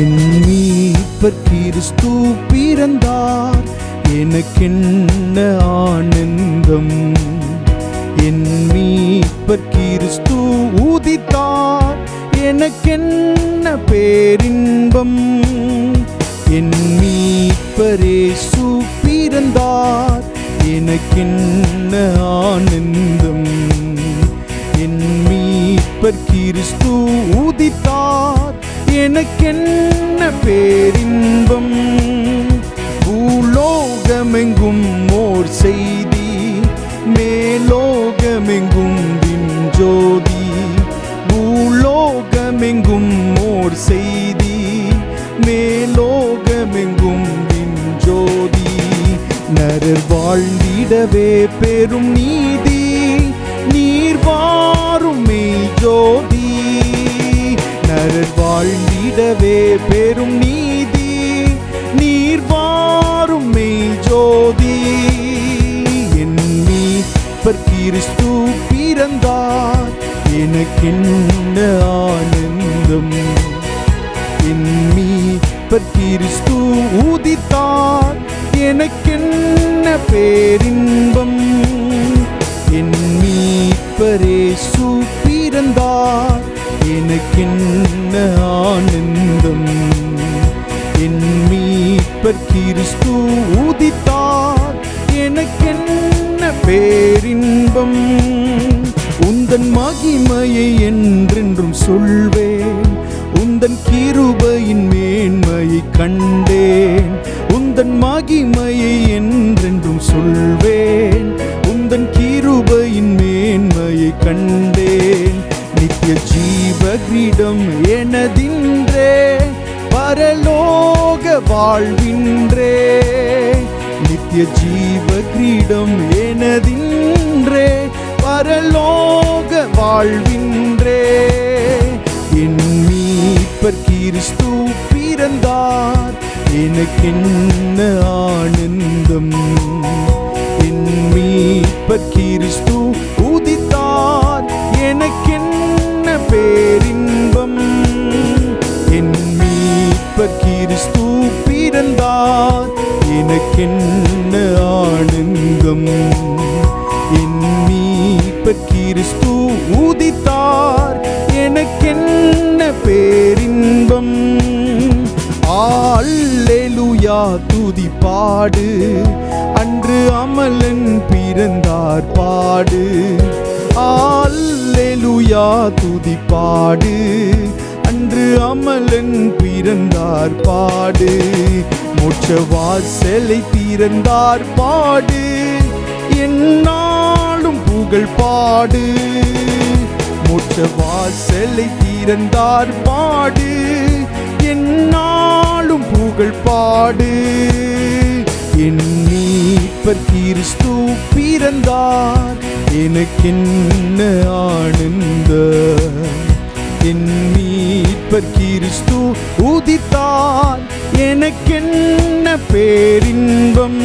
என் மீட்பர் கிறிஸ்து பிறந்தார். எனக்கென்ன ஆனந்தம்? என் மீட்பர் கிறிஸ்து ஊதித்தார் எனக்கென்ன பேரின்பம்? என் மீட்பரேசு பிறந்தார். எனக்கென்ன ஆனந்தம்? என் மீட்பர் கிறிஸ்து ஊதித்தார் எனக்கென்ன பேரின்பம்? பூலோகமெங்கும் ஓர் செய்தி மேலோகமெங்கும் விஞ்சோதி பூலோகமெங்கும் ஓர் செய்தி மேலோகமெங்கும் விஞ்சோதி நரர் வாழ்ந்திடவே பெரும் நீதி நீர் வாரும் ஜோதி. நரர் வாழ்ந்திடவே பெரும் நீதி. நீர் வாரும் மெய் ஜோதி. என் மீட்பர் கிறிஸ்து பிறந்தார். எனக்கென்ன ஆனந்தம். என் மீட்பர் கிறிஸ்து ஊதித்தார் எனக்கென்ன பேரின்பம். என் மீட்பரேசு பிறந்தார். எனக்கென்ன ஆனந்தம் என் மீட்பர் கிறிஸ்து ஊதித்தார் எனக்கென்ன பேரின்பம்? உந்தன் மகிமையை என்றென்றும் சொல்வேன். உந்தன் கிருபையின் மேன்மையை கண்டேன். உந்தன் மகிமையை என்றென்றும் சொல்வேன். உந்தன் கிருபையின் மேன்மையை கண்டேன். நித்திய ஜீவகிரீடம் எனதின்றே பரலோக வாழ்வின்றே. நித்திய ஜீவகிரீடம் எனதின்றே பரலோக வாழ்வின்றே. என் மீட்பர் கிறிஸ்து பிறந்தார் எனக்கென்ன ஆனந்தம்? என் மீட்பர் கிறிஸ்து எனக்கென்ன ஆனந்தம்? என் மீட்பர் கிறிஸ்து ஊதித்தார் எனக்கென்ன பேரின்பம்? ஆல்லெலுயா துதி பாடு அன்று அமலன் பிறந்தார் பாடு. ஆல்லெலுயா துதி பாடு அமலன் பிறந்தார் பாடு. மோட்ச வாசலை திறந்தார் பாடு. என்னாலும் புகழ் பாடு. மோட்ச வாசலை திறந்தார் பாடு. என்னாலும் புகழ் பாடு. என் மீட்பர் கிறிஸ்து பிறந்தார். எனக்கென்ன ஆனந்த என் மீட்பர் கிறிஸ்து உதித்தார். எனக்கென்ன பேரின்பம்?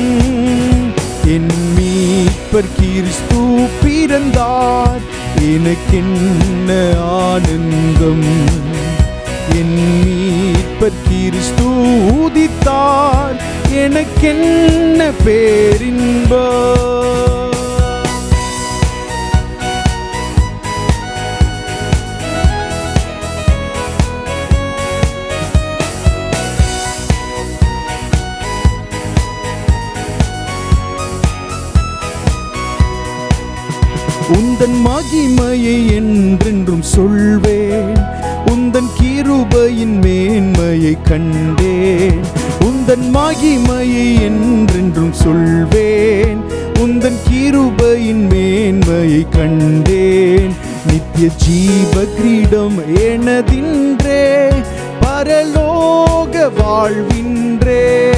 என் மீட்பர் கிறிஸ்து பிறந்தார். எனக்கென்ன ஆனந்தம்? என் மீட்பர் கிறிஸ்து உதித்தார். எனக்கென்ன பேரின்பம்? உந்தன் மகிமையை என்றென்றும் சொல்வேன். உந்தன் கீருபையின் மேன்மையை கண்டேன். உந்தன் மகிமையை என்றென்றும் சொல்வேன். உந்தன் கீருபையின் மேன்மையை கண்டேன். நித்திய ஜீவ கிரீடம் எனதின்றே பரலோக வாழ்வின்றே.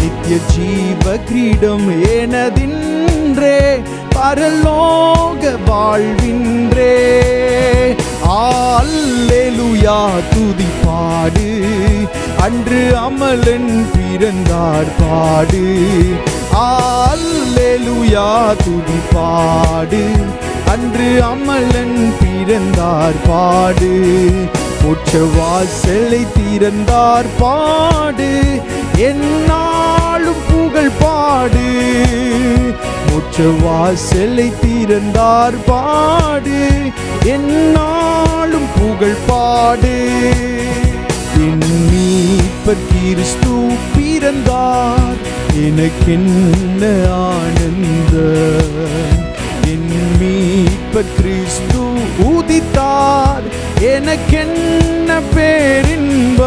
நித்திய ஜீவ கிரீடம் எனதின்றே பரலோக வாழ்வின்றே. ஆல்லேலுயா துதி பாடு. அன்று அமலன் பிறந்தார் பாடு. ஆல்லேலுயா துதி பாடு. அன்று அமலன் பிறந்தார் பாடு. மோட்ச வாசலை திறந்தார் பாடு. என்னாலும் புகழ் பாடு. மோட்ச வாசலை திறந்தார் பாடு. என்னாலும் புகழ் பாடு. என் மீட்பர் கிறிஸ்து பிறந்தார். எனக்கென்ன ஆனந்த என் மீட்பர் கிறிஸ்து உதித்தார். எனக்கென்ன பேரின்பம்.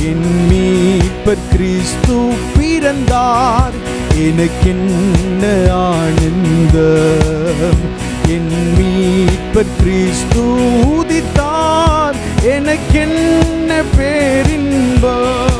என் மீட்பர் கிறிஸ்து பிறந்தார். எனக்கென்ன ஆனந்தம்? என் மீட்பர் கிறிஸ்து எனக்கென்ன பேரின்பம்?